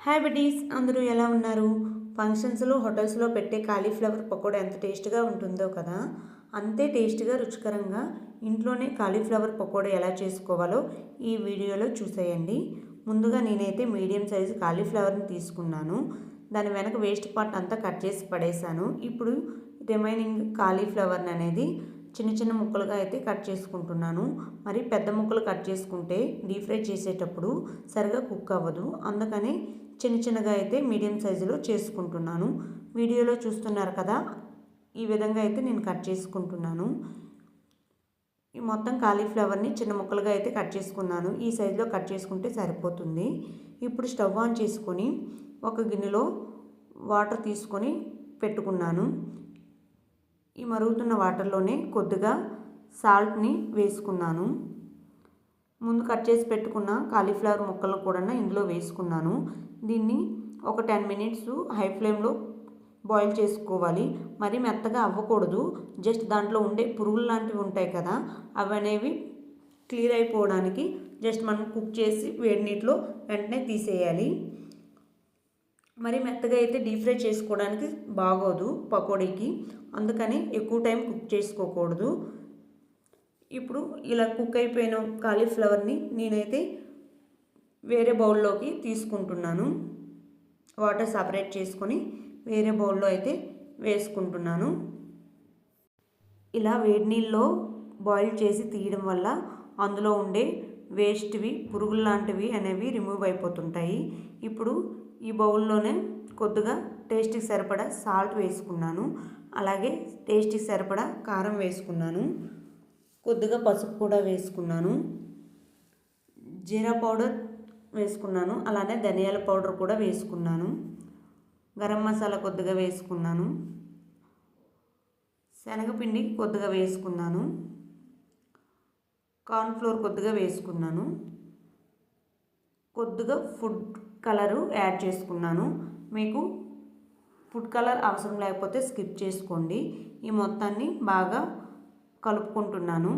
Hi buddies అందరూ ఎలా ఉన్నారు? ఫంక్షన్స్లో హోటల్స్లో పెట్టే కాలీఫ్లవర్ పకోడా ఎంత టేస్ట్గా ఉంటుందో కదా? అంతే టేస్ట్గా రుచికరంగా ఇంట్లోనే కాలీఫ్లవర్ పకోడా ఎలా చేసుకోవాలో ఈ వీడియోలో చూసేయండి. ముందుగా నేనైతే మీడియం సైజు కాలీఫ్లవర్ని తీసుకున్నాను. దాని వెనక వేస్ట్ పార్ట్ అంతా కట్ చేసి పడేశాను. ఇప్పుడు రిమైనింగ్ కాలీఫ్లవర్ని అనేది చిన్న చిన్న ముక్కలుగా అయితే కట్ చేసుకుంటున్నాను. మరి పెద్ద ముక్కలు కట్ చేసుకుంటే డీప్ ఫ్రై చేసేటప్పుడు సరిగా కుక్ అవ్వదు. అందుకని చిన్న చిన్నగా అయితే మీడియం సైజులో చేసుకుంటున్నాను. వీడియోలో చూస్తున్నారు కదా? ఈ విధంగా అయితే నేను కట్ చేసుకుంటున్నాను. ఈ మొత్తం కాలీఫ్లవర్ని చిన్న ముక్కలుగా అయితే కట్ చేసుకున్నాను. ఈ సైజులో కట్ చేసుకుంటే సరిపోతుంది. ఇప్పుడు స్టవ్ ఆన్ చేసుకొని ఒక గిన్నెలో వాటర్ తీసుకొని పెట్టుకున్నాను. ఈ మరుగుతున్న వాటర్లోనే కొద్దిగా సాల్ట్ని వేసుకున్నాను. ముందు కట్ చేసి పెట్టుకున్న కాలీఫ్లవర్ ముక్కలు కూడా ఇందులో వేసుకున్నాను. దీన్ని ఒక టెన్ మినిట్స్ హై ఫ్లేమ్లో బాయిల్ చేసుకోవాలి. మరి మెత్తగా అవ్వకూడదు. జస్ట్ దాంట్లో ఉండే పురుగులు లాంటివి ఉంటాయి కదా అవి అనేవి క్లియర్ అయిపోవడానికి జస్ట్ మనం కుక్ చేసి వేడి నీటిలో వెంటనే తీసేయాలి. మరి మెత్తగా అయితే డీప్ ఫ్రై చేసుకోవడానికి బాగోదు పకోడీకి. అందుకని ఎక్కువ టైం కుక్ చేసుకోకూడదు. ఇప్పుడు ఇలా కుక్ అయిపోయిన కాలీఫ్లవర్ని నేనైతే వేరే బౌల్లోకి తీసుకుంటున్నాను. వాటర్ సపరేట్ చేసుకొని వేరే బౌల్లో అయితే వేసుకుంటున్నాను. ఇలా వేడి నీళ్ళలో బాయిల్ చేసి తీయడం వల్ల అందులో ఉండే వేస్ట్వి పురుగులు లాంటివి అనేవి రిమూవ్ అయిపోతుంటాయి. ఇప్పుడు ఈ బౌల్లోనే కొద్దిగా టేస్ట్కి సరిపడా సాల్ట్ వేసుకున్నాను. అలాగే టేస్ట్కి సరిపడా కారం వేసుకున్నాను. కొద్దిగా పసుపు కూడా వేసుకున్నాను. జీరా పౌడర్ వేసుకున్నాను. అలానే ధనియాల పౌడర్ కూడా వేసుకున్నాను. గరం మసాలా కొద్దిగా వేసుకున్నాను. శనగపిండి కొద్దిగా వేసుకున్నాను. కార్న్ఫ్లోర్ కొద్దిగా వేసుకున్నాను. కొద్దిగా ఫుడ్ కలరు యాడ్ చేసుకున్నాను. మీకు ఫుడ్ కలర్ అవసరం లేకపోతే స్కిప్ చేసుకోండి. ఈ మొత్తాన్ని బాగా కలుపుకుంటున్నాను.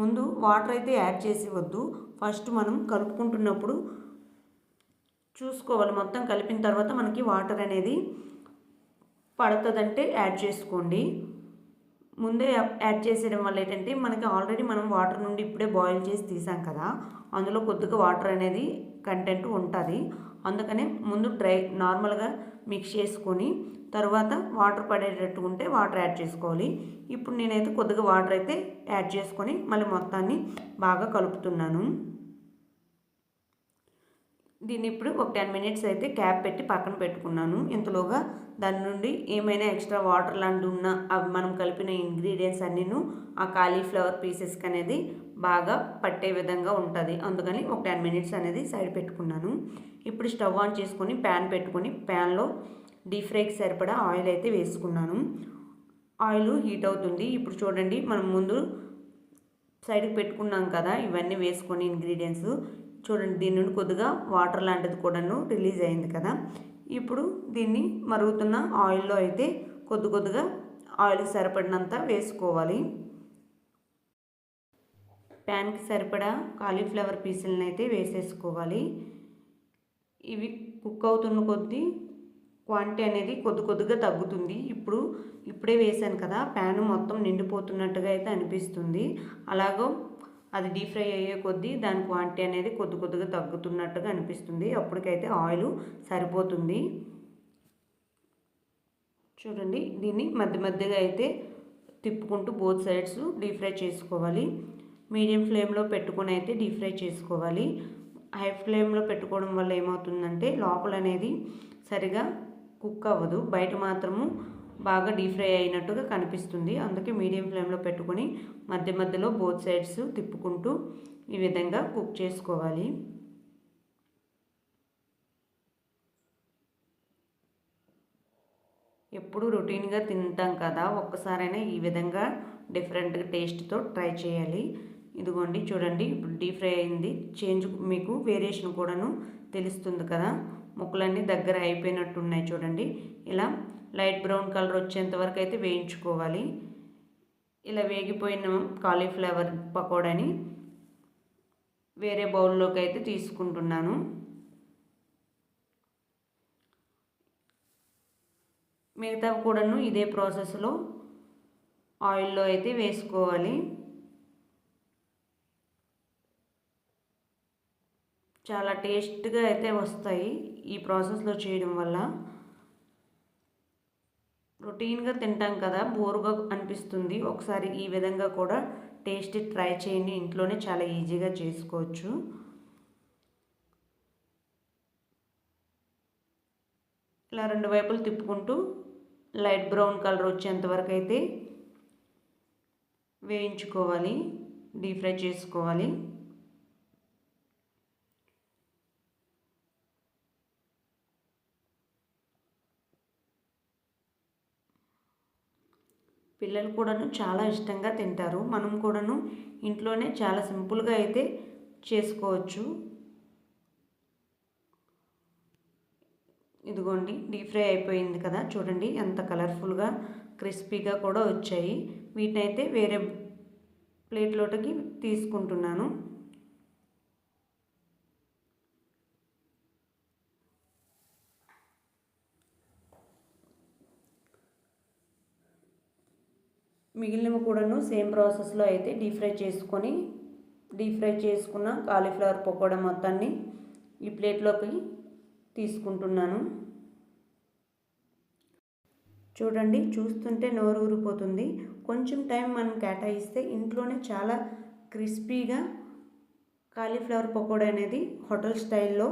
ముందు వాటర్ అయితే యాడ్ చేసి వద్దు. ఫస్ట్ మనం కలుపుకుంటున్నప్పుడు చూసుకోవాలి. మొత్తం కలిపిన తర్వాత మనకి వాటర్ అనేది పడుతుందంటే యాడ్ చేసుకోండి. ముందే యాడ్ చేసేయడం వల్ల ఏంటంటే మనకి ఆల్రెడీ మనం వాటర్ నుండి ఇప్పుడే బాయిల్ చేసి తీసాం కదా అందులో కొద్దిగా వాటర్ అనేది కంటెంట్ ఉంటుంది. అందుకనే ముందు డ్రై నార్మల్గా మిక్స్ చేసుకొని తర్వాత వాటర్ పడేటట్టు ఉంటే వాటర్ యాడ్ చేసుకోవాలి. ఇప్పుడు నేనైతే కొద్దిగా వాటర్ అయితే యాడ్ చేసుకొని మళ్ళీ మొత్తాన్ని బాగా కలుపుతున్నాను. దీన్ని ఇప్పుడు ఒక టెన్ మినిట్స్ అయితే క్యాప్ పెట్టి పక్కన పెట్టుకున్నాను. ఇంతలోగా దాని నుండి ఏమైనా ఎక్స్ట్రా వాటర్ లాంటి ఉన్నా అవి మనం కలిపిన ఇంగ్రీడియంట్స్ అన్నీను ఆ కాలీఫ్లవర్ పీసెస్కి అనేది బాగా పట్టే విధంగా ఉంటుంది. అందుకని ఒక టెన్ మినిట్స్ అనేది సైడ్ పెట్టుకున్నాను. ఇప్పుడు స్టవ్ ఆన్ చేసుకొని ప్యాన్ పెట్టుకొని ప్యాన్లో డీప్ ఫ్రైకి సరిపడా ఆయిల్ అయితే వేసుకున్నాను. ఆయిల్ హీట్ అవుతుంది. ఇప్పుడు చూడండి మనం ముందు సైడ్కి పెట్టుకున్నాం కదా ఇవన్నీ వేసుకొని ఇంగ్రీడియంట్స్. చూడండి దీని నుండి కొద్దిగా వాటర్ లాంటిది కూడాను రిలీజ్ అయింది కదా. ఇప్పుడు దీన్ని మరుగుతున్న ఆయిల్లో అయితే కొద్ది కొద్దిగా ఆయిల్ సరిపడినంత వేసుకోవాలి. ప్యాన్కి సరిపడా కాలీఫ్లవర్ పీసులను అయితే వేసేసుకోవాలి. ఇవి కుక్ అవుతున్న కొద్దీ క్వాంటిటీ అనేది కొద్ది కొద్దిగా తగ్గుతుంది. ఇప్పుడు ఇప్పుడే వేసాను కదా ప్యాన్ మొత్తం నిండిపోతున్నట్టుగా అయితే అనిపిస్తుంది. అలాగో అది డీప్ ఫ్రై అయ్యే కొద్దీ దాని క్వాంటిటీ అనేది కొద్ది కొద్దిగా తగ్గుతున్నట్టుగా అనిపిస్తుంది. అప్పటికైతే ఆయిల్ సరిపోతుంది. చూడండి దీన్ని మధ్య మధ్యగా అయితే తిప్పుకుంటూ బోత్ సైడ్స్ డీప్ ఫ్రై చేసుకోవాలి. మీడియం ఫ్లేమ్లో పెట్టుకొని అయితే డీప్ ఫ్రై చేసుకోవాలి. హై ఫ్లేమ్లో పెట్టుకోవడం వల్ల ఏమవుతుందంటే లోపల అనేది సరిగా కుక్ అవ్వదు. బయట మాత్రము బాగా డీప్ ఫ్రై అయినట్టుగా కనిపిస్తుంది. అందుకే మీడియం ఫ్లేమ్లో పెట్టుకొని మధ్య మధ్యలో బోత్ సైడ్స్ తిప్పుకుంటూ ఈ విధంగా కుక్ చేసుకోవాలి. ఎప్పుడు రొటీన్గా తింటాం కదా ఒక్కసారైనా ఈ విధంగా డిఫరెంట్ టేస్ట్తో ట్రై చేయాలి. ఇదిగోండి చూడండి ఇప్పుడు డీప్ ఫ్రై అయింది. చేంజ్ మీకు వేరియేషన్ కూడాను తెలుస్తుంది కదా. ముక్కలన్నీ దగ్గర అయిపోయినట్టు ఉన్నాయి చూడండి. ఇలా లైట్ బ్రౌన్ కలర్ వచ్చేంత వరకు అయితే వేయించుకోవాలి. ఇలా వేగిపోయిన కాలీఫ్లవర్ పకోడాని వేరే బౌల్లోకి అయితే తీసుకుంటున్నాను. మిగతా కూడాను ఇదే ప్రాసెస్లో ఆయిల్లో అయితే వేసుకోవాలి. చాలా టేస్ట్గా అయితే వస్తాయి ఈ ప్రాసెస్లో చేయడం వల్ల. రొటీన్గా తింటాం కదా బోరుగా అనిపిస్తుంది. ఒకసారి ఈ విధంగా కూడా టేస్ట్ ట్రై చేయండి. ఇంట్లోనే చాలా ఈజీగా చేసుకోవచ్చు. ఇలా రెండు వైపులు తిప్పుకుంటూ లైట్ బ్రౌన్ కలర్ వచ్చేంత వరకు అయితే వేయించుకోవాలి. డీప్ ఫ్రై చేసుకోవాలి. పిల్లలు కూడాను చాలా ఇష్టంగా తింటారు. మనం కూడాను ఇంట్లోనే చాలా సింపుల్గా అయితే చేసుకోవచ్చు. ఇదిగోండి డీప్ ఫ్రై అయిపోయింది కదా చూడండి ఎంత కలర్ఫుల్గా క్రిస్పీగా కూడా వచ్చాయి. వీటినైతే వేరే ప్లేట్లోకి తీసుకుంటున్నాను. మిగిలినవి కూడాను సేమ్ ప్రాసెస్లో అయితే డీప్ ఫ్రై చేసుకొని డీప్ ఫ్రై చేసుకున్న కాలీఫ్లవర్ పకోడా మొత్తాన్ని ఈ ప్లేట్లోకి తీసుకుంటున్నాను. చూడండి చూస్తుంటే నోరు ఊరిపోతుంది. కొంచెం టైం మనం కేటాయిస్తే ఇంట్లోనే చాలా క్రిస్పీగా కాలీఫ్లవర్ పకోడా అనేది హోటల్ స్టైల్లో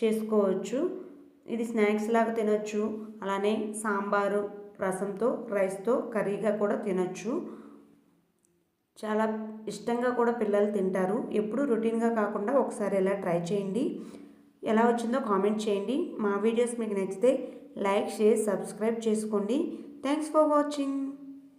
చేసుకోవచ్చు. ఇది స్నాక్స్ లాగా తినొచ్చు. అలానే సాంబారు రసంతో రైస్తో కర్రీగా కూడా తినొచ్చు. చాలా ఇష్టంగా కూడా పిల్లలు తింటారు. ఎప్పుడు రొటీన్గా కాకుండా ఒకసారి ఎలా ట్రై చేయండి. ఎలా వచ్చిందో కామెంట్ చేయండి. మా వీడియోస్ మీకు నచ్చితే లైక్ షేర్ సబ్స్క్రైబ్ చేసుకోండి. Thanks for watching.